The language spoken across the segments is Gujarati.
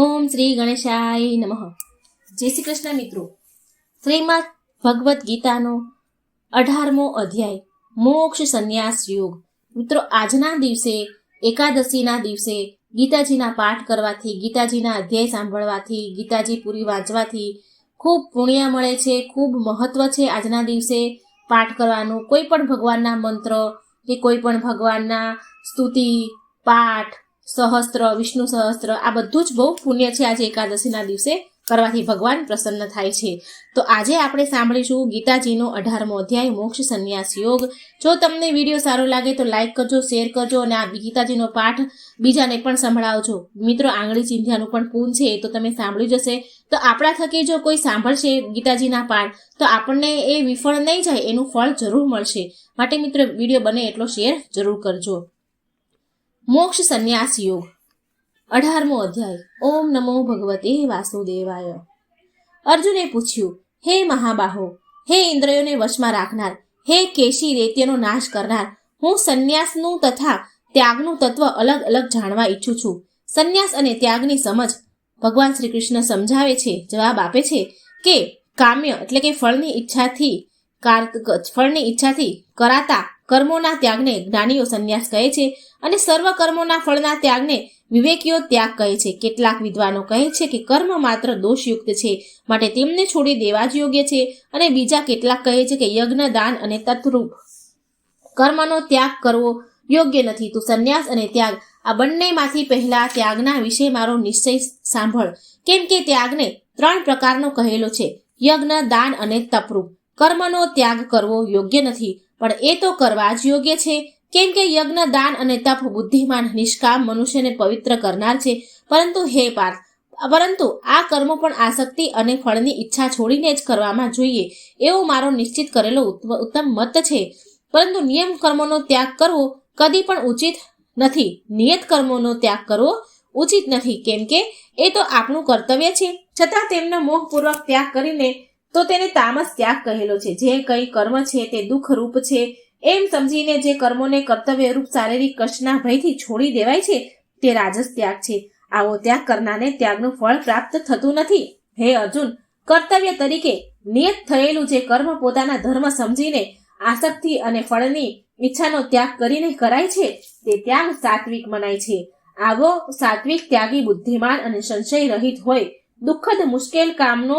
ઓમ શ્રી ગણેશાય નમઃ. જય શ્રી કૃષ્ણ મિત્રો. શ્રીમદ ભગવદ્ ગીતાનો અઢારમો અધ્યાય, મોક્ષ સંન્યાસ યોગ. મિત્રો, આજના દિવસે, એકાદશીના દિવસે ગીતાજીના પાઠ કરવાથી, ગીતાજીના અધ્યાય સાંભળવાથી, ગીતાજી પૂરી વાંચવાથી ખૂબ પુણ્ય મળે છે, ખૂબ મહત્વ છે આજના દિવસે પાઠ કરવાનું. કોઈ પણ ભગવાનના મંત્ર કે કોઈ પણ ભગવાનના સ્તુતિ, પાઠ સહસ્ત્ર, વિષ્ણુ સહસ્ત્ર, આ બધું જ બહુ પુણ્ય છે આજે એકાદશીના દિવસે કરવાથી ભગવાન પ્રસન્ન થાય છે. તો આજે આપણે સાંભળીશું ગીતાજીનો અઢારમો અધ્યાય, મોક્ષ સંન્યાસ યોગ. જો તમને વીડિયો સારો લાગે તો લાઈક કરજો, શેર કરજો અને આ ગીતાજીનો પાઠ બીજાને પણ સંભળાવજો. મિત્રો, આંગળી ચિંધ્યાનું પણ પૂન છે, એ તો તમે સાંભળી જશે તો આપણા થકી જો કોઈ સાંભળશે ગીતાજીના પાઠ, તો આપણને એ વિફળ નહીં જાય, એનું ફળ જરૂર મળશે. માટે મિત્રો, વીડિયો બને એટલો શેર જરૂર કરજો. મોક્ષ સંન્યાસ યોગ અઢારમો અધ્યાય. ઓમ નમો ભગવતે વાસુદેવાય. અર્જુને પૂછ્યું, હે મહાબાહો, હે ઇન્દ્રિયોને વશમાં રાખનાર, હે કેશી રેત્યનો નાશ કરનાર, હું સંન્યાસનું તથા ત્યાગનું તત્વ અલગ અલગ જાણવા ઈચ્છું છું. સંન્યાસ અને ત્યાગની સમજ. ભગવાન શ્રી કૃષ્ણ સમજાવે છે, જવાબ આપે છે કે કામ્ય એટલે કે ફળની ઈચ્છાથી ફળની ઈચ્છાથી કરાતા કર્મોના ત્યાગને જ્ઞાનીઓ સંન્યાસ કહે છે અને સર્વ કર્મોના ફળના ત્યાગને વિવેકીઓ ત્યાગ કહે છે. કેટલાક વિદ્વાનો કહે છે કે કર્મ માત્ર દોષયુક્ત છે, માટે તેમને છોડી દેવા જ યોગ્ય છે અને બીજા કેટલાક કહે છે કે યજ્ઞ, દાન અને તત્રૂપ કર્મનો ત્યાગ કરવો યોગ્ય નથી. તું સંન્યાસ અને ત્યાગ, આ બંનેમાંથી પહેલા ત્યાગના વિશે મારો નિશ્ચય સાંભળ. કેમ કે ત્યાગને ત્રણ પ્રકારનો કહેલો છે, યજ્ઞ, દાન અને તપરૂપ. કર્મનો ત્યાગ કરવો યોગ્ય નથી. પણ એ તો કરવા જ યોગ્ય છે. કેમ કે યજ્ઞ, દાન અને તપ બુદ્ધિમાન નિષ્કામ મનુષ્યને પવિત્ર કરનાર છે. પરંતુ હે પાર્થ, પરંતુ આ કર્મો પણ આસક્તિ અને ફળની ઈચ્છા છોડીને જ કરવામાં જોઈએ. એવો મારો નિશ્ચિત કરેલો ઉત્ત- ઉત્તમ મત છે. પરંતુ નિયમ કર્મોનો ત્યાગ કરવો કદી પણ ઉચિત નથી. નિયત કર્મોનો ત્યાગ કરવો ઉચિત નથી. કેમ કે એ તો આપણું કર્તવ્ય છે. છતાં તેમનો મોહપૂર્વક ત્યાગ કરીને તો તેને તામસ ત્યાગ કહેલો છે. જે કંઈ કર્મ છે તે દુઃખરૂપ છે. એમ સમજીને જે કર્મોને કર્તવ્યરૂપ શારીરિક કષ્ટના ભયથી છોડી દેવાય છે, તે રાજસ ત્યાગ છે. આવો ત્યાગ કરનારને ત્યાગનું ફળ પ્રાપ્ત થતું નથી. હે અર્જુન, કર્તવ્ય તરીકે નિયત થયેલું જે કર્મ પોતાના ધર્મ સમજીને આસક્તિ અને ફળની ઈચ્છાનો ત્યાગ કરીને કરાય છે, તે ત્યાગ સાત્વિક મનાય છે. આવો સાત્વિક ત્યાગી બુદ્ધિમાન અને સંશય રહિત હોય, દુઃખદ મુશ્કેલ કામનો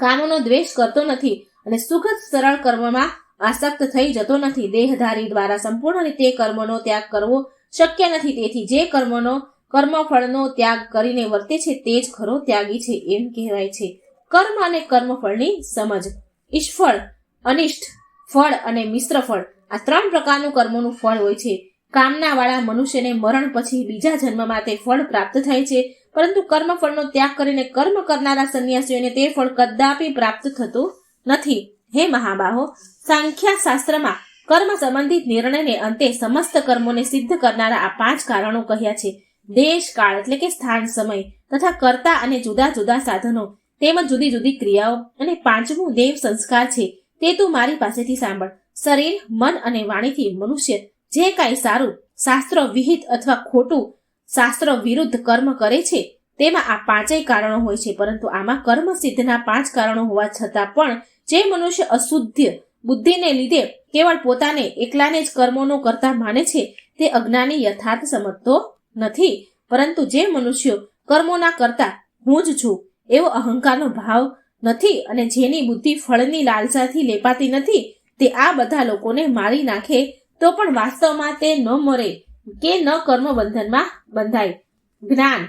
કામોનો દ્વેષ કરતો નથી અને સુખદ સરળ કર્મમાં આસક્ત થઈ જતો નથી. દેહધારી દ્વારા સંપૂર્ણ રીતે કર્મનો ત્યાગ કરવો શક્ય નથી. તેથી જે કર્મનો, કર્મફળનો ત્યાગ કરીને વર્તે છે, તે જ ખરો ત્યાગી છે એમ કહેવાય છે. કર્મ અને કર્મફળની સમજ. ઈશ્ફળ અનિષ્ટ ફળ અને મિશ્ર ફળ આ ત્રણ પ્રકારનું કર્મોનું ફળ હોય છે. કામનાવાળા મનુષ્યને મરણ પછી બીજા જન્મમાં તે ફળ પ્રાપ્ત થાય છે. પરંતુ કર્મફળનો ત્યાગ કરીને કર્મ કરનારા સંન્યાસીઓને તે ફળ કદાપી પ્રાપ્ત થતું નથી. હે મહાબાહો સાંખ્યા શાસ્ત્રમાં કર્મ સંબંધિત નિર્ણયને અંતે સમસ્ત કર્મોને સિદ્ધ કરનારા આ પાંચ કારણો કહ્યા છે. દેશ, કાળ એટલે કે સ્થાન, સમય તથા કર્તા અને જુદા જુદા સાધનો તેમજ જુદી જુદી ક્રિયાઓ અને પાંચમું દેવ સંસ્કાર છે તે તું મારી પાસેથી સાંભળ. શરીર, મન અને વાણીથી મનુષ્ય જે કાંઈ સારું, શાસ્ત્ર વિહિત અથવા ખોટું શાસ્ત્ર વિરુદ્ધ કર્મ કરે છે, તેમાં આ પાંચેય કારણો હોય છે, પરંતુ આમાં કર્મ સિદ્ધના પાંચ કારણો હોવા છતાં પણ જે મનુષ્ય અશુદ્ધ બુદ્ધિને લીધે કેવળ પોતાને એકલાને જ કર્મોનો કરતા માને છે, તે અજ્ઞાની યથાર્થ સમજતો નથી. પરંતુ જે મનુષ્યો કર્મોના કરતા હું જ છું, એવો અહંકારનો ભાવ નથી અને જેની બુદ્ધિ ફળની લાલસાથી લેપાતી નથી, તે આ બધા લોકોને મારી નાખે તો પણ વાસ્તવમાં તે ન મરે. કે ન કર્મ બંધનમાં બંધાય. જ્ઞાન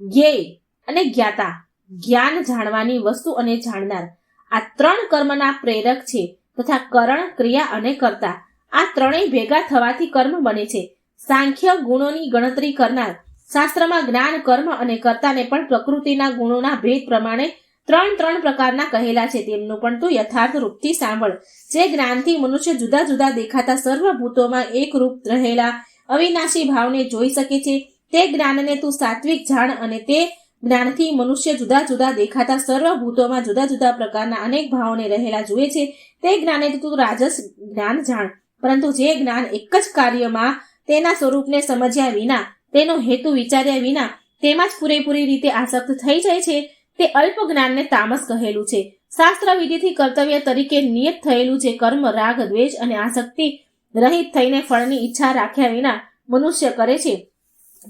જ્ઞેય અને જ્ઞાતા. જ્ઞાન જાણવાની વસ્તુ અને જાણનાર. આ ત્રણ કર્મના પ્રેરક છે તથા કરણ, ક્રિયા અને કર્તા. આ ત્રણેય ભેગા થવાથી કર્મ બને છે. સાંખ્ય ગુણોની ગણતરી કરનાર. શાસ્ત્રમાં જ્ઞાન, કર્મ અને કર્તાને પણ પ્રકૃતિના ગુણોના ભેદ પ્રમાણે ત્રણ ત્રણ પ્રકારના કહેલા છે. તેમનું પણ તું યથાર્થ રૂપથી સાંભળ. જે જ્ઞાનથી મનુષ્ય જુદા જુદા દેખાતા સર્વભૂતોમાં એક રૂપ રહેલા અવિનાશી ભાવને જોઈ શકે છે. તે જ્ઞાનને તું સાત્વિક જાણ અને તે જ્ઞાનથી મનુષ્ય જુદા જુદા દેખાતા સર્વભૂતોમાં જુદા જુદા પ્રકારના અનેક ભાવોને રહેલા જુએ છે. તે જ્ઞાને તું રાજસ જ્ઞાન જાણ, પરંતુ જે જ્ઞાન એક જ કાર્યમાં તેના સ્વરૂપને સમજ્યા વિના, તેનો હેતુ વિચાર્યા વિના, તેમાં જ પૂરેપૂરી રીતે આસક્ત થઈ જાય છે, તે અલ્પ જ્ઞાનને તામસ કહેલું છે. શાસ્ત્ર વિધિથી કર્તવ્ય તરીકે નિયત થયેલું જે કર્મ, રાગ, દ્વેષ અને આસક્તિ રહિત થઈને ફળની ઈચ્છા રાખ્યા વિના મનુષ્ય કરે છે.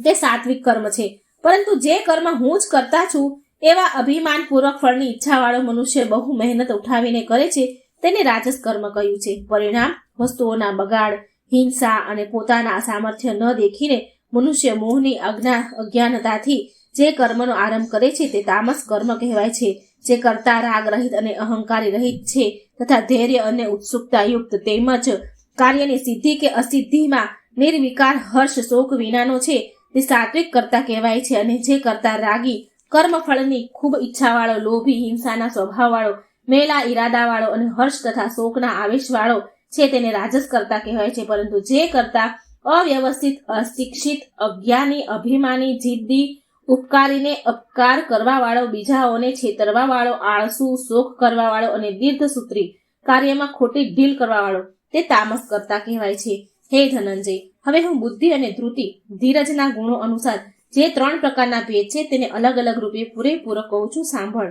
તે સાત્વિક કર્મ છે. પરંતુ જે કર્મ હું જ કરતા છું, એવા અભિમાનપૂર્વક ફળની ઈચ્છાવાળો મનુષ્ય બહુ મહેનત ઉઠાવીને કરે છે, તેને રાજસ કર્મ કહ્યું છે. પરિણામ, વસ્તુઓના બગાડ, હિંસા અને પોતાના સામર્થ્ય ન દેખીને મનુષ્ય મોહની અજ્ઞા, અજ્ઞાનતાથી જે કર્મનો આરંભ કરે છે તે તામસ કર્મ કહેવાય છે. જે કરતા રાગ રહિત અને અહંકારી રહિત છે તથા ધૈર્ય અને ઉત્સુકતા યુક્ત તેમજ કાર્યની સિદ્ધિ કે અસિદ્ધિમાં નિર્વિકાર હર્ષ શોક વિનાનો છે, તે સાત્વિક કરતા કહેવાય છે અને જે કરતા રાગી, કર્મફળની ખૂબ ઈચ્છાવાળો, લોભી, હિંસાના સ્વભાવવાળો, મેલા ઈરાદાવાળો અને હર્ષ તથા શોકના આવેશવાળો છે તેને રાજસ કરતા કહેવાય છે. પરંતુ જે કરતા અવ્યવસ્થિત, અશિક્ષિત, અજ્ઞાની, અભિમાની, જિદ્દી, ઉપકારીને અપકાર કરવાવાળો, બીજાઓને છેતરવાવાળો, આળસુ, શોક કરવાવાળો અને દીર્ઘસૂત્રી કાર્યમાં ખોટી ઢીલ કરવાવાળો તે તામસ કરતા કહેવાય છે, હે ધનંજય, હવે હું બુદ્ધિ અને ધૃતિ ધીરજના ગુણો અનુસાર જે ત્રણ પ્રકારના ભેદ છે તેને અલગ અલગ રૂપે પૂરેપૂરો કહું છું, સાંભળ.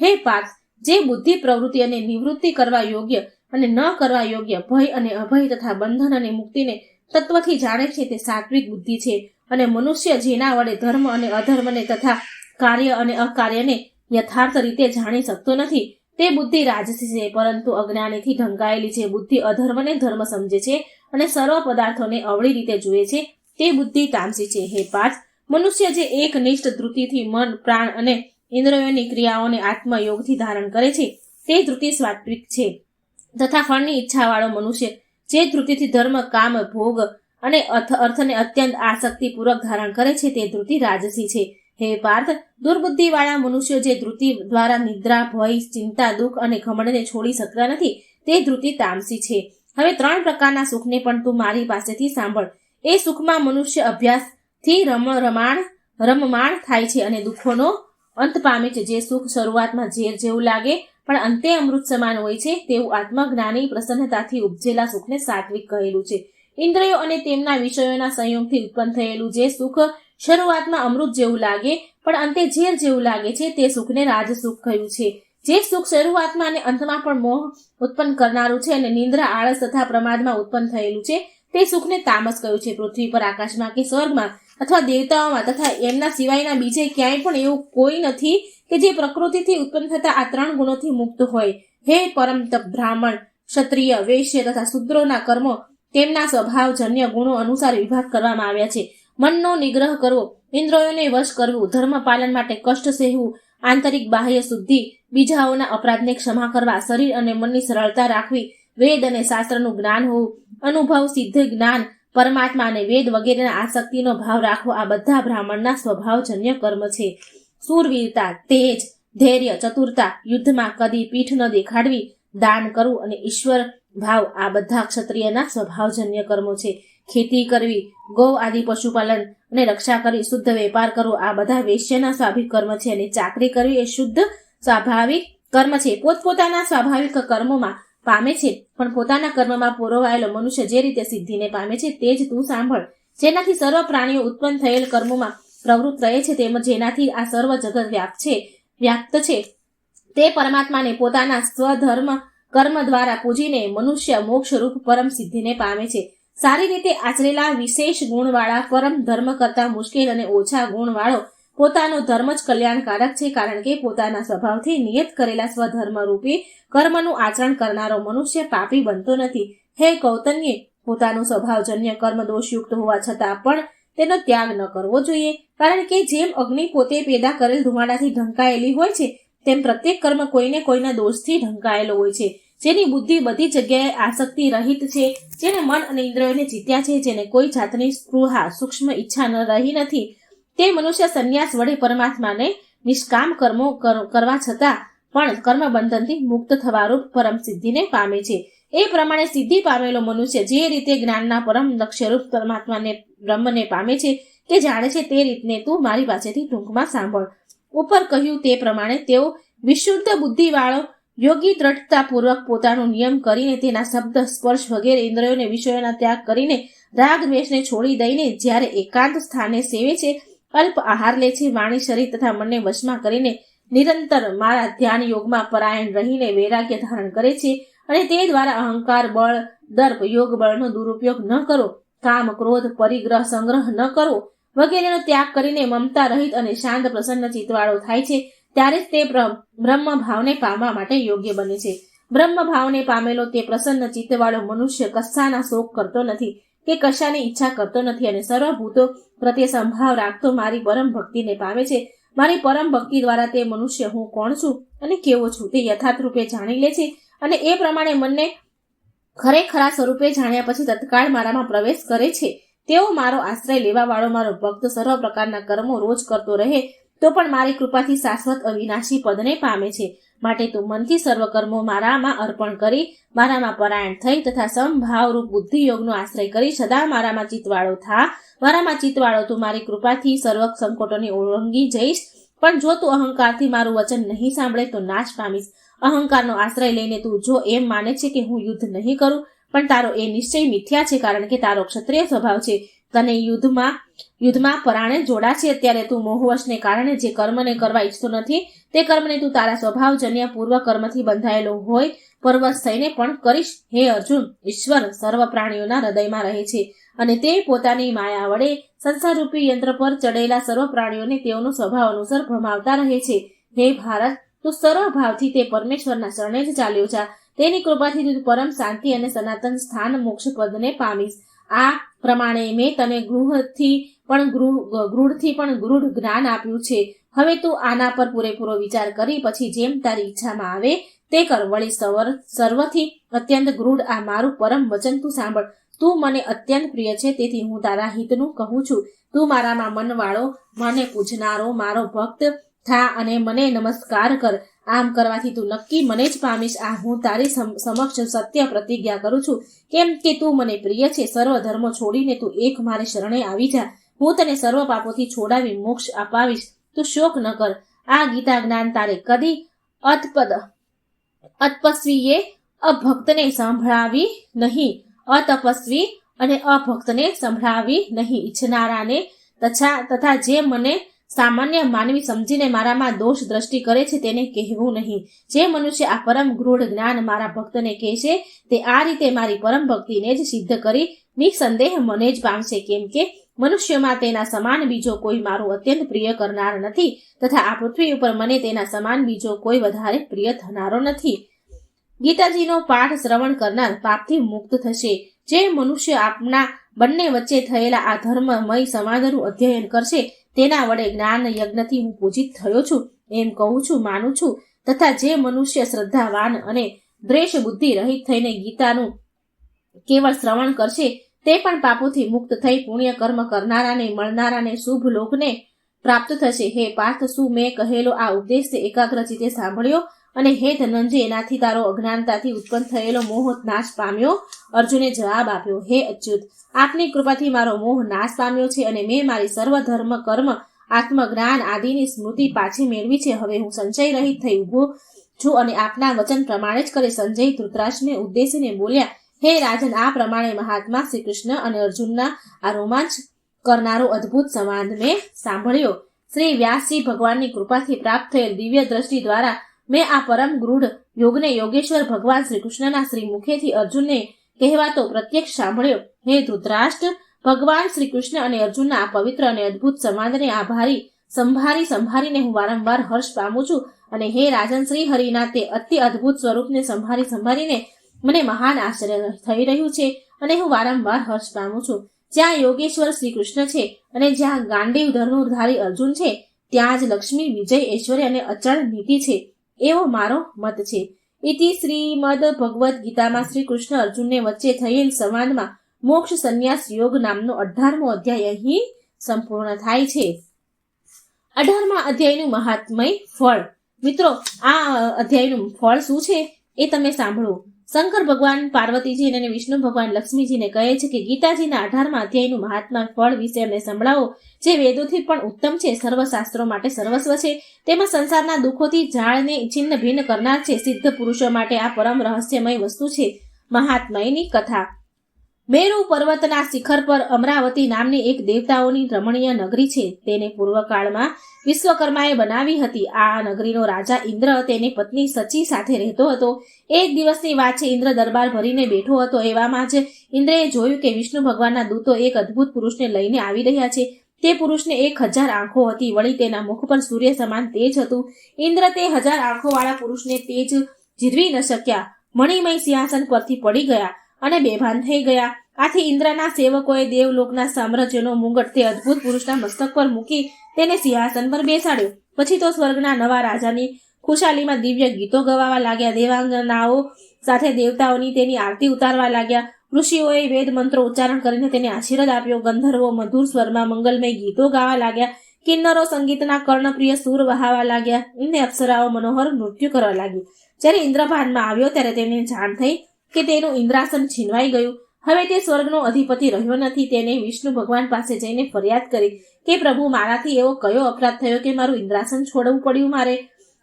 હે પાર્થ, જે બુદ્ધિ, પ્રવૃત્તિ અને નિવૃત્તિ કરવા યોગ્ય અને ન કરવા યોગ્ય ભય અને અભય તથા બંધન અને મુક્તિને તત્વથી જાણે છે તે સાત્વિક બુદ્ધિ છે અને મનુષ્ય જેના વડે ધર્મ અને અધર્મને તથા કાર્ય અને અકાર્યને યથાર્થ રીતે જાણી શકતો નથી તે બુદ્ધિ રાજસી છે, પરંતુ અજ્ઞાનીથી ઢંકાયેલી છે. બુદ્ધિ અધર્મને ધર્મ સમજે છે અને સર્વ પદાર્થોને અવળી રીતે જુએ છે. તે બુદ્ધિ તામસી છે. હે પાર્થ મનુષ્ય જે એક નિષ્ઠ ધૃતિથી મન, પ્રાણ અને ઇન્દ્રિયોની ક્રિયાઓને આત્મયોગથી ધારણ કરે છે, તે ધૃતિ સ્વાત્વિક છે. તથા ફળની ઈચ્છાવાળો મનુષ્ય જે ધૃતિથી ધર્મ, કામ, ભોગ અને અર્થને અત્યંત આસક્તિપૂર્વક ધારણ કરે છે, તે ધૃતિ રાજસી છે. હે પાર્થ, દુર્બુદ્ધિવાળા મનુષ્યો જે ધૃતિ દ્વારા નિદ્રા, ભય, ચિંતા, દુઃખ અને ઘમંડને છોડી શકતા નથી, તે ધૃતિ તામસી છે. હવે ત્રણ પ્રકારના સુખને પણ તું મારી પાસેથી સાંભળ. એ સુખમાં મનુષ્ય અભ્યાસથી રમ, રમાણ, રમમાણ થાય છે અને દુઃખોનો અંત પામે છે. જે સુખ શરૂઆતમાં ઝેર જેવું લાગે, પણ અંતે અમૃત સમાન હોય છે, તેવું આત્મજ્ઞાની પ્રસન્નતાથી ઉપજેલા સુખને સાત્વિક કહેલું છે. ઇન્દ્રિયો અને તેમના વિષયોના સંયોગથી ઉત્પન્ન થયેલું જે સુખ શરૂઆતમાં અમૃત જેવું લાગે, પણ અંતે ઝેર જેવું લાગે છે, તે સુખને રાજસુખ કહ્યું છે. જે સુખ શરૂઆતમાં અને અંતમાં પણ મોહ ઉત્પન્ન કરનારું છે અને નિંદ્રા, આળસ તથા પ્રમાદમાં ઉત્પન્ન થયેલું છે, તે સુખને તામસ કહ્યું છે. પૃથ્વી પર આકાશમાં કે સ્વર્ગમાં અથવા દેવતાઓમાં તથા એમના સિવાયના બીજે ક્યાંય પણ એવું કોઈ નથી કે જે પ્રકૃતિથી ઉત્પન્ન થતા આ ત્રણ ગુણોથી મુક્ત હોય. હે પરમ બ્રાહ્મણ, ક્ષત્રિય, વૈશ્ય તથા શુદ્રોના કર્મો, તેમના સ્વભાવજન્ય ગુણો અનુસાર વિભાગ કરવામાં આવ્યા છે. મનનો નિગ્રહ કરવો, ઇન્દ્રિયોને વશ કરવું, ધર્મ પાલન માટે કષ્ટ સહેવું, આંતરિક બાહ્ય શુદ્ધિ, બીજાઓના અપરાધને ક્ષમા કરવા, શરીર અને મનની સરળતા રાખવી, વેદ અને શાસ્ત્રનું જ્ઞાન હોવું, અનુભવ, સિદ્ધ જ્ઞાન, પરમાત્મા અને વેદ વગેરેના આસક્તિનો ભાવ રાખવો, આ બધા બ્રાહ્મણના સ્વભાવજન્ય કર્મ છે. સુરવીરતા, તેજ, ધૈર્ય, ચતુરતા, યુદ્ધમાં કદી પીઠ ન દેખાડવી, દાન કરવું અને ઈશ્વર ભાવ આ બધા ક્ષત્રિયના સ્વભાવજન્ય કર્મો છે. ખેતી કરવી, ગૌ આદિ પશુપાલન અને રક્ષા કરવી શુદ્ધ વેપાર કરવો, આ બધા વેશ્યના સ્વાભાવિક કર્મ છે અને ચાકરી કરવી એ શુદ્ધ સ્વાભાવિક કર્મ છે. પોતપોતાના સ્વાભાવિક કર્મોમાં પામે છે, પણ પોતાના કર્મમાં પુરોવાયેલો મનુષ્ય જે રીતે સિદ્ધિને પામે છે તે જ તું સાંભળ. જેનાથી સર્વ પ્રાણીઓ ઉત્પન્ન થયેલ કર્મોમાં પ્રવૃત્ત રહે છે તેમજ જેનાથી આ સર્વ જગત વ્યાપ્ત છે વ્યાપ્ત છે. તે પરમાત્માને પોતાના સ્વધર્મ કર્મ દ્વારા પૂજીને મનુષ્ય મોક્ષરૂપ પરમ સિદ્ધિને પામે છે. સારી રીતે આચરેલા વિશેષ ગુણવાળા પરમ ધર્મ કરતા મુશ્કેલ અને ઓછા ગુણવાળો પોતાનો ધર્મ જ કલ્યાણકારક છે કારણ કે પોતાના સ્વભાવથી નિયત કરેલા સ્વધર્મ રૂપી કર્મનું આચરણ કરનારો મનુષ્ય પાપી બનતો નથી. હે કૌતન્ય, પોતાનો સ્વભાવજન્ય કર્મ દોષયુક્ત હોવા છતાં પણ તેનો ત્યાગ ન કરવો જોઈએ. કારણ કે જેમ અગ્નિ પોતે પેદા કરેલ ધુમાડાથી ઢંકાયેલી હોય છે, તેમ પ્રત્યેક કર્મ કોઈને કોઈના દોષથી ઢંકાયેલો હોય છે. જેની બુદ્ધિ બધી જગ્યાએ આસક્તિ રહિત છે જેને મન અને ઇન્દ્રિયોને જીત્યા છે, જેને કોઈ જાતની સ્પૃહા, સૂક્ષ્મ ઈચ્છા ન રહી નથી. તે મનુષ્ય સંન્યાસ વડે પરમાત્માને નિષ્કામ કર્મો કરવા છતાં પણ કર્મ બંધનથી મુક્ત થવારૂપ પરમ સિદ્ધિને પામે છે. એ પ્રમાણે સિદ્ધિ પામેલો મનુષ્ય જે રીતે જ્ઞાનના પરમ લક્ષ્યરૂપ પરમાત્માને, બ્રહ્મને પામે છે કે જાણે છે તે રીતને તું મારી પાસેથી ટૂંકમાં સાંભળ. ઉપર કહ્યું તે પ્રમાણે તેઓ વિશુદ્ધ બુદ્ધિવાળો યોગી દ્રઢતાપૂર્વક પોતાનો નિયમ કરીને તેના શબ્દ, સ્પર્શ વગેરે ઇન્દ્રિયોને, વિષયોના ત્યાગ કરીને રાગ, દ્વેષને છોડી દઈને જ્યારે એકાંત સ્થાને સેવે છે, અલ્પ આહાર લે છે, વાણી, શરીર તથા મનને વશમાં કરીને નિરંતર મારા ધ્યાન યોગમાં પરાયણ રહીને વૈરાગ્ય ધારણ કરે છે અને તે દ્વારા અહંકાર, બળ, દર્પ, યોગ, બળનો દુરુપયોગ ન કરો, કામ, ક્રોધ, પરિગ્રહ, સંગ્રહ ન કરવો વગેરેનો ત્યાગ કરીને મમતા રહિત અને શાંત, પ્રસન્ન ચિત્તવાળો થાય છે. ત્યારે જ તે બ્રહ્મ ભાવને પામવા માટે યોગ્ય બને છે. બ્રહ્મ ભાવને પામેલો તે પ્રસન્ન ચિત્તવાળો મનુષ્ય કશાના શોક કરતો નથી કે કશાની ઈચ્છા કરતો નથી અને સર્વભૂતો પ્રત્યે સંભાવ રાખતો મારી પરમ ભક્તિને પામે છે. મારી પરમ ભક્તિ દ્વારા તે મનુષ્ય હું કોણ છું અને કેવો છું તે યથાર્થ રૂપે જાણી લે છે અને એ પ્રમાણે મનને ખરેખરા સ્વરૂપે જાણ્યા પછી તત્કાળ મારામાં પ્રવેશ કરે છે. તેઓ મારો આશ્રય લેવા વાળો મારો ભક્ત સર્વ પ્રકારના કર્મો રોજ કરતો રહે તો પણ મારી કૃપાથી શાશ્વત અવિનાશી પદને પામે છે. માટે તું મનથી સર્વ કર્મો મારામાં અર્પણ કરી, મારામાં પરાયણ થઈ તથા સમભાવરૂપ બુદ્ધિ યોગનો આશ્રય કરી સદા મારામાં ચિત્તવાળો થા. મારામાં ચિત્તવાળો તું મારી કૃપાથી સર્વ સંકોટોને ઓળંગી જઈશ. પણ જો તું અહંકારથી મારું વચન નહીં સાંભળે તો નાશ પામીશ. અહંકારનો આશ્રય લઈને તું જો એમ માને છે કે હું યુદ્ધ નહીં કરું, પણ તારો એ નિશ્ચય મિથ્યા છે કારણ કે તારો ક્ષત્રિય સ્વભાવ છે. તને યુદ્ધમાં યુદ્ધમાં પરાણે જોડાશે અત્યારે તું મોહવશને કારણે જે કર્મને કરવા ઈચ્છતો નથી, તે કર્મને તું તારા સ્વભાવજન્ય પૂર્વ કર્મથી બંધાયેલો હોય, પરવશ થઈને પણ કરીશ. હે અર્જુન, ઈશ્વર સર્વ પ્રાણીઓના હૃદયમાં રહે છે અને તે પોતાની માયા વડે સંસારરૂપી યંત્ર પર ચડેલા સર્વ પ્રાણીઓને તેઓનો સ્વભાવ અનુસાર ભમાવતા રહે છે. હે ભારત, તું સર્વ ભાવથી તે પરમેશ્વરના શરણે જ ચાલ્યો જા. તેની કૃપાથી તું પરમ શાંતિ અને સનાતન સ્થાન મોક્ષ પદને પામીશ. આ પ્રમાણે મેં તને ગૃહથી પણ ગૃઢથી પણ ગૃઢ જ્ઞાન આપ્યું છે. હવે તું આના પર પૂરેપૂરો વિચાર કરી, પછી જેમ તારી ઈચ્છામાં આવે તે કર. વળી સવર, સર્વથી અત્યંત ગૃઢ આ મારું પરમ વચન તું સાંભળ. તું મને અત્યંત પ્રિય છે, તેથી હું તારા હિતનું કહું છું. તું મારામાં મનવાળો, મને પૂજનારો, મારો ભક્ત થા અને મને નમસ્કાર કર. આમ કરવાથી તું નક્કી મને જ પામીશ. આ હું તારી સમક્ષ સત્ય પ્રતિજ્ઞા કરું છું. કેમ કે તું મને પ્રિય છે, સર્વ ધર્મ છોડીને તું એક મારે શરણે આવી જા. હું તને સર્વ પાપોથી છોડાવી મોક્ષ અપાવીશ. તું શોક ન કર. આ ગીતા જ્ઞાન તારે કદી અતપદ, અતપસ્વીએ અભક્તને સંભળાવી નહીં. અતપસ્વી અને અભક્તને સંભળાવી નહીં. ઈચ્છનારાને તથા તથા જે મને સામાન્ય માનવી સમજીને મારામાં દોષ દ્રષ્ટિ કરે છે તેને કહેવું નહીં. જે મનુષ્ય આ પરમ ગૃઢ જ્ઞાન મારા ભક્તને કહેશે, તે આ રીતે મારી પરમ ભક્તિને જ સિદ્ધ કરી નિસંદેહ મને જ પામશે. કેમ કે મનુષ્યમાં તેના સમાન બીજો કોઈ મારું અત્યંત પ્રિય કરનાર નથી તથા આ પૃથ્વી ઉપર મને તેના સમાન બીજો કોઈ વધારે પ્રિય થનારો નથી. ગીતાજીનો પાઠ શ્રવણ કરનાર પાપથી મુક્ત થશે. જે મનુષ્ય આપના બંને વચ્ચે થયેલા આ ધર્મમય સમાધાનનું અધ્યયન કરશે. તેના વડે જ્ઞાન યજ્ઞથી હું પૂજિત થયો છું, એમ કહું છું, માનું છું. તથા જે મનુષ્ય શ્રદ્ધાવાન અને દ્વેષ બુદ્ધિ રહિત થઈને ગીતાનું કેવળ શ્રવણ કરશે, તે પણ પાપોથી મુક્ત થઈ પુણ્ય કર્મ કરનારાને મળનારાને શુભ લોકને પ્રાપ્ત થશે. હે પાર્થ, શું મેં કહેલો આ ઉપદેશ એકાગ્ર ચિત્તે સાંભળ્યો? અને હે ધનંજય, એનાથી તારો અજ્ઞાનતાથી ઉત્પન્ન થયેલો મોહ નાશ પામ્યો? અર્જુને જવાબ આપ્યો, હે અચ્યુત, આપની કૃપાથી મારો મોહ નાશ પામ્યો છે અને મેં મારી સર્વ ધર્મ કર્મ, આત્મજ્ઞાન આદિની સ્મૃતિ પાછી મેળવી છે. હવે હું સંચય રહિત થઈ ઊભો છું અને આપના વચન પ્રમાણે જ કરે. સંજય ધૃતરાજને ઉદ્દેશીને બોલ્યા, હે રાજન, આ પ્રમાણે મહાત્મા શ્રી કૃષ્ણ અને અર્જુનના આ રોમાંચ કરનારો અદ્ભુત સંવાદ મેં સાંભળ્યો. શ્રી વ્યાસજી ભગવાનની કૃપાથી પ્રાપ્ત થયેલ દિવ્ય દ્રષ્ટિ દ્વારા મેં આ પરમ ગૃઢ યોગને યોગેશ્વર ભગવાન શ્રી કૃષ્ણના શ્રી મુખેથી અર્જુનને કહેવાતો પ્રત્યક્ષ સાંભળ્યો. હે ધૃતરાષ્ટ્ર, ભગવાન શ્રી કૃષ્ણ અને અર્જુનના આ પવિત્ર અને અદ્ભુત સંવાદને આભારી, સંભારી, સંભારીને હું વારંવાર હર્ષ પામું છું અને હે રાજન શ્રી હરિના તે અતિ અદ્ભુત સ્વરૂપને સંભારી, સંભારીને મને મહાન આશ્ચર્ય થઈ રહ્યું છે અને હું વારંવાર હર્ષ પામું છું. જ્યાં યોગેશ્વર શ્રી કૃષ્ણ છે અને જ્યાં ગાંડીવ ધનુર્ધારી અર્જુન છે, ત્યાં જ લક્ષ્મી વિજય ઐશ્વર્ય અને અચળ નીતિ છે. એવો મારો મત છે. ઇતિ શ્રીમદ ભગવદ્ ગીતામાં શ્રી કૃષ્ણ અર્જુનને વચ્ચે થયેલ સંવાદમાં મોક્ષ સંન્યાસ યોગ નામનો અઢારમો અધ્યાય અહીં સંપૂર્ણ થાય છે. અઢારમા અધ્યાયનું મહાત્મય ફળ. મિત્રો, આ અધ્યાયનું ફળ શું છે એ તમે સાંભળો. શંકર ભગવાન, પાર્વતીજી અને વિષ્ણુ ભગવાન લક્ષ્મીજીને કહે છે કે ગીતાજીના આધારમાં અધ્યાયનું મહાત્મા ફળ વિશે અમને સંભળાવો. જે વેદોથી પણ ઉત્તમ છે સર્વશાસ્ત્રો માટે સર્વસ્વ છે. તેમાં સંસારના દુઃખોથી ઝાડને છિન્ન ભિન્ન કરનાર છે, સિદ્ધ પુરુષો માટે આ પરમ રહસ્યમય વસ્તુ છે. મહાત્મયની કથા. મેરુ પર્વતના શિખર પર અમરાવતી નામની એક દેવતાઓની રમણીય નગરી છે. તેને પૂર્વકાળમાં વિશ્વકર્માએ બનાવી હતી. આ નગરીનો રાજા ઇન્દ્ર તેની પત્ની સચી સાથે રહેતો હતો. એક દિવસની વાત છે, ઇન્દ્ર દરબાર ભરીને બેઠો હતો. એવામાં જ ઇન્દ્રએ જોયું કે વિષ્ણુ ભગવાનના દૂતો એક અદ્ભુત પુરુષને લઈને આવી રહ્યા છે. તે પુરુષને એક હજાર આંખો હતી. વળી તેના મુખ પર સૂર્ય સમાન તેજ હતું. ઇન્દ્ર તે હજાર આંખોવાળા પુરુષને તેજ જીરવી ન શક્યા. મણિમય સિંહાસન પરથી પડી ગયા. અને બેભાન થઈ ગયા. આથી ઇન્દ્રના સેવકોએ દેવલોકના સામ્રાજ્યનો મુગટ તે અદ્ભુત પુરુષના મસ્તક પર મૂકી તેને સિંહાસન પર બેસાડ્યો. પછી તો સ્વર્ગના નવા રાજાની ખુશાલીમાં દિવ્ય ગીતો ગવાવા લાગ્યા. દેવાંગનાઓ સાથે દેવતાઓની તેની આરતી ઉતારવા લાગ્યા. ઋષિઓએ વેદ મંત્રો ઉચ્ચારણ કરીને તેને આશીર્વાદ આપ્યો. ગંધર્વો મધુર સ્વરમાં મંગલમય ગીતો ગાવા લાગ્યા. કિન્નરો સંગીતના કર્ણપ્રિય સૂર વહાવા લાગ્યા. અને અપ્સરાઓ, મનોહર નૃત્ય કરવા લાગી જ્યારે ઇન્દ્રભાનમાં આવ્યો ત્યારે તેને જાણ થઈ કે તેનું ઇન્દ્રાસન છીનવાઈ ગયું. હવે તે સ્વર્ગનો અધિપતિ રહ્યો નથી. તેને વિષ્ણુ ભગવાન પાસે જઈને ફરિયાદ કરી કે પ્રભુ મારાથી એવો કયો અપરાધ થયો કે મારું ઇન્દ્રાસન છોડવું પડ્યું મારે?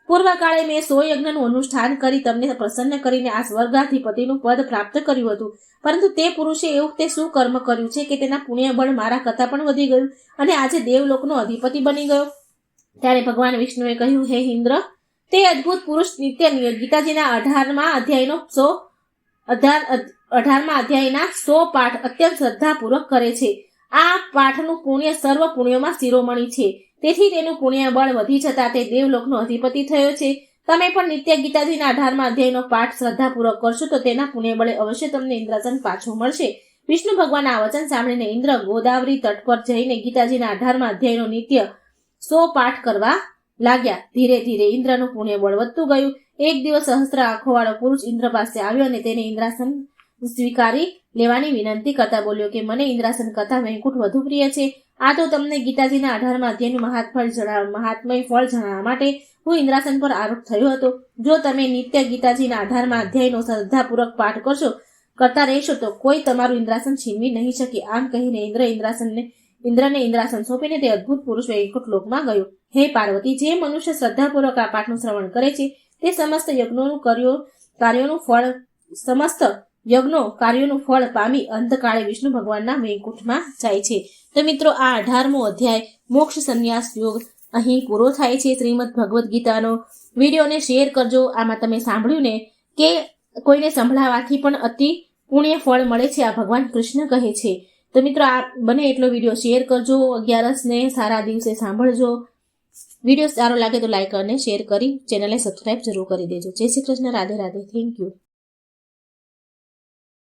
પૂર્વકાળે મેં સો યજ્ઞનું અનુષ્ઠાન કરી તમને પ્રસન્ન કરીને આ સ્વર્ગાધિપતિનું પદ પ્રાપ્ત કર્યું હતું. પરંતુ તે પુરુષે એવું તે શું કર્મ કર્યું છે કે તેના પુણ્ય બળ મારા કરતાં પણ વધી ગયું અને આજે દેવલોકનો અધિપતિ બની ગયો? ત્યારે ભગવાન વિષ્ણુએ કહ્યું, હે ઇન્દ્ર, તે અદ્ભુત પુરુષ નિત્ય ગીતાજીના અઢારમાં અધ્યાયનો સો અઢાર અઢારમા અધ્યાયના સો પાઠ અત્યંત શ્રદ્ધાપૂર્વક કરે છે. આ પાઠનું પુણ્ય સર્વ પુણ્યોમાં શિરોમણી છે. તેથી તેનું પુણ્ય બળ વધી જતા તે દેવલોકનો અધિપતિ થયો છે. તમે પણ નિત્ય ગીતાજીના અઢારમા અધ્યાયનો પાઠ શ્રદ્ધાપૂર્વક કરશો તો તેના પુણ્ય બળે અવશ્ય તમને ઇન્દ્રાસન પાછું મળશે. વિષ્ણુ ભગવાનના વચન સાંભળીને ઇન્દ્ર ગોદાવરી તટ પર જઈને ગીતાજીના અઢારમા અધ્યાયનો નિત્ય સો પાઠ કરવા લાગ્યા. ધીરે ધીરે ઇન્દ્રનું પુણ્ય બળ વધતું ગયું. એક દિવસ સહસ્ત્ર આંખોવાળો પુરુષ ઇન્દ્ર પાસે આવ્યો અને તેને ઇન્દ્રાસન સ્વીકારી લેવાની વિનંતી કરતા બોલ્યો કે, મને ઇન્દ્રાસન કથા વૈકુંઠ વધુ પ્રિય છે. આ તો તમને ગીતાજીના અઢારમા અધ્યાયનું મહાત્ફળ જણાવ મહાત્મય ફળ જણાવવા માટે હું ઇન્દ્રાસન પર આરોપ થયો હતો. જો તમે નિત્ય ગીતાજીના અઢારમા અધ્યાયનો શ્રદ્ધાપૂર્વક પાઠ કરશો, કરતા રહેશો તો કોઈ તમારું ઇન્દ્રાસન છીનવી નહીં શકે. આમ કહીને ઇન્દ્ર ઇન્દ્રાસનને ઇન્દ્રને ઇન્દ્રાસન સોંપીને તે અદ્ભુત પુરુષ વૈકુંઠ લોકમાં ગયો. હે પાર્વતી, જે મનુષ્ય શ્રદ્ધાપૂર્વક આ પાઠનું શ્રવણ કરે છે, તે સમસ્ત યજ્ઞોનું કર્યો, કાર્યોનું ફળ, સમસ્ત યજ્ઞો, કાર્યોનું ફળ પામી અંતકાળે વિષ્ણુ ભગવાનના વૈકુંઠમાં જાય છે. તો મિત્રો, આ અઢારમો અધ્યાય, મોક્ષ સંન્યાસ યોગ, અહીં પૂરો થાય છે. શ્રીમદ ભગવદ્ ગીતાનો વિડીયોને શેર કરજો. આમાં તમે સાંભળ્યું ને કે કોઈને સંભળાવવાથી પણ અતિ પુણ્ય ફળ મળે છે. આ ભગવાન કૃષ્ણ કહે છે. તો મિત્રો, આ બને એટલો વીડિયો શેર કરજો, અગિયારસને સારા દિવસે સાંભળજો. વીડિયો સારો લાગે તો લાઈક અને શેર કરી ચેનલને સબસ્ક્રાઈબ જરૂર કરી દેજો. જય શ્રી કૃષ્ણ, રાધે રાધે. Thank you